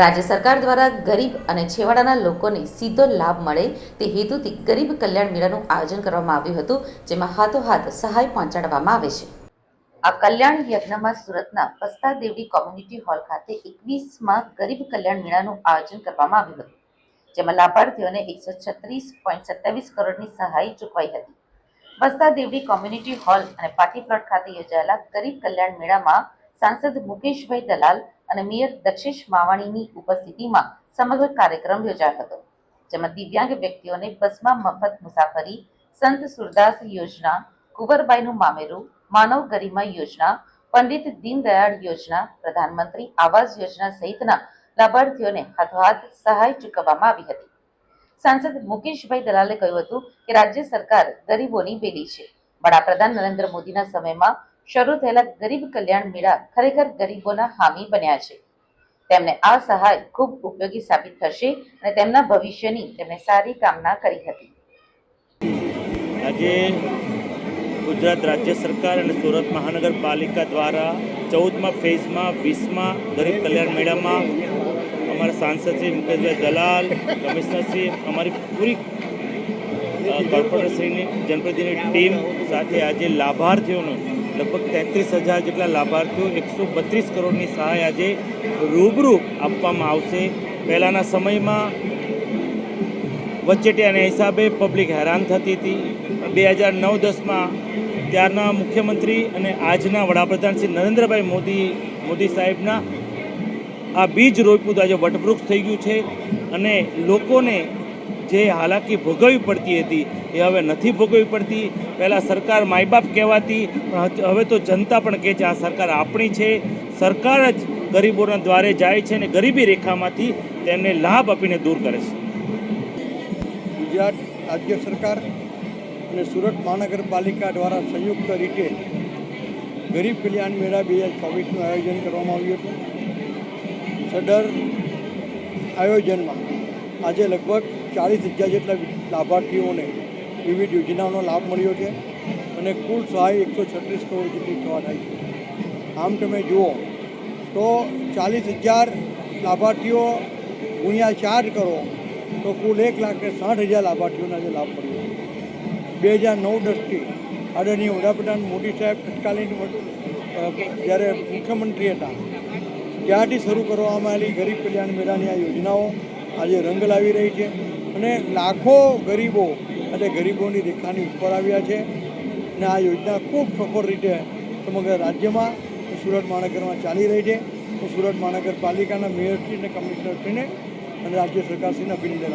રાજ્ય સરકાર દ્વારા ગરીબ અને છેવાડાના લોકોને સીધો લાભ મળે તે હેતુથી ગરીબ કલ્યાણ મેળાનું આયોજન કરવામાં આવ્યું હતું, જેમાં હાથોહાથ સહાય પહોંચાડવામાં આવે છે. આ કલ્યાણ યજ્ઞમાં સુરતના પસ્તા દેવડી કોમ્યુનિટી હોલ ખાતે એકવીસમાં ગરીબ કલ્યાણ મેળાનું આયોજન કરવામાં આવ્યું હતું, જેમાં લાભાર્થીઓને એકસો છત્રીસ પોઈન્ટ સત્યાવીસ કરોડની સહાય ચૂકવાઈ હતી. વસ્તા દેવડી કોમ્યુનિટી હોલ અને પાટી પ્લોટ ખાતે યોજાયેલા ગરીબ કલ્યાણ મેળામાં સાંસદ મુકેશભાઈ દલાલ અને મેયર દક્ષેશ માવાણીની ઉપસ્થિતિમાં સમગ્ર કાર્યક્રમ યોજાયો હતો, જેમાં દિવ્યાંગ વ્યક્તિઓને બસમાં મફત મુસાફરી, સંત સુરદાસ યોજના, કુંવરબાઈનું મામેરું, માનવ ગરિમા યોજના, પંડિત દીનદયાળ યોજના, પ્રધાનમંત્રી આવાસ યોજના સહિતના લાભાર્થીઓને હાથોહાથ સહાય ચૂકવવામાં આવી હતી. સાંસદ મુકેશભાઈ દલાલે કહ્યું હતું કે રાજ્ય સરકાર ગરીબોની બેલી છે. વડાપ્રધાન નરેન્દ્ર મોદીના સમયમાં શરૂ થયેલા ગરીબ કલ્યાણ મેળા ખરેખર ગરીબોના હામી બન્યા છે. તેમને આ સહાય ખૂબ ઉપયોગી સાબિત થશે અને તેમના ભવિષ્યની તેમણે સારી કામના કરી હતી. આજે ગુજરાત રાજ્ય સરકાર અને સુરત મહાનગરપાલિકા દ્વારા ચૌદમા ફેઝમાં વીસમાં ગરીબ કલ્યાણ મેળામાં અમારા સાંસદ શ્રી મુકેશભાઈ દલાલ કમિશનરશ્રી અમારી પૂરી કોર્પોરેટરશ્રીની જનપ્રતિનિધિ ટીમ સાથે આજે લાભાર્થીઓનો લગભગ તેત્રીસ હજાર જેટલા લાભાર્થીઓ એકસો બત્રીસ કરોડની સહાય આજે રૂબરૂ આપવામાં આવશે. પહેલાંના સમયમાં વચેટિયાના હિસાબે પબ્લિક હેરાન થતી હતી. બે હજાર નવ દસમાં ત્યારના મુખ્યમંત્રી અને આજના વડાપ્રધાન શ્રી નરેન્દ્રભાઈ મોદી મોદી સાહેબના આ બીજ રોપ્યું તો આજે વટવૃક્ષ થઈ ગયું છે અને લોકોને જે હાલાકી ભોગવવી પડતી હતી એ હવે નથી ભોગવવી પડતી. પહેલાં સરકાર માયબાપ કહેવાતી, પણ હવે તો જનતા પણ કહે છે આ સરકાર આપણી છે. સરકાર જ ગરીબોના દ્વારે જાય છે અને ગરીબી રેખામાંથી તેમને લાભ આપીને દૂર કરે છે. ગુજરાત રાજ્ય સરકાર અને સુરત મહાનગરપાલિકા દ્વારા સંયુક્ત રીતે ગરીબ કલ્યાણ મેળા બે હજાર ચોવીસનું આયોજન કરવામાં આવ્યું હતું. સદર આયોજનમાં આજે લગભગ ચાલીસ હજાર જેટલા લાભાર્થીઓને વિવિધ યોજનાઓનો લાભ મળ્યો છે અને કુલ સહાય એકસો છત્રીસ કરોડ જેટલી થવા થાય છે. આમ તમે જુઓ તો ચાલીસ હજાર લાભાર્થીઓ ગુણ્યા ચાર કરો તો કુલ એક લાખ ને સાઠ હજાર લાભાર્થીઓને આજે લાભ મળ્યો બે હજાર નવ દસથી આદરણીય વડાપ્રધાન મોદી સાહેબ તત્કાલીન જ્યારે મુખ્યમંત્રી હતા, ત્યારથી શરૂ કરવામાં આવેલી ગરીબ કલ્યાણ મેળાની આ યોજનાઓ આજે રંગ લાવી રહી છે અને લાખો ગરીબો અને ગરીબોની રેખાની ઉપર આવ્યા છે અને આ યોજના ખૂબ સફળ રીતે સમગ્ર રાજ્યમાં સુરત મહાનગરમાં ચાલી રહી છે હું સુરત મહાનગરપાલિકાના મેયરશ્રી અને કમિશનરશ્રીને અને રાજ્ય સરકારશ્રીને અભિનંદન.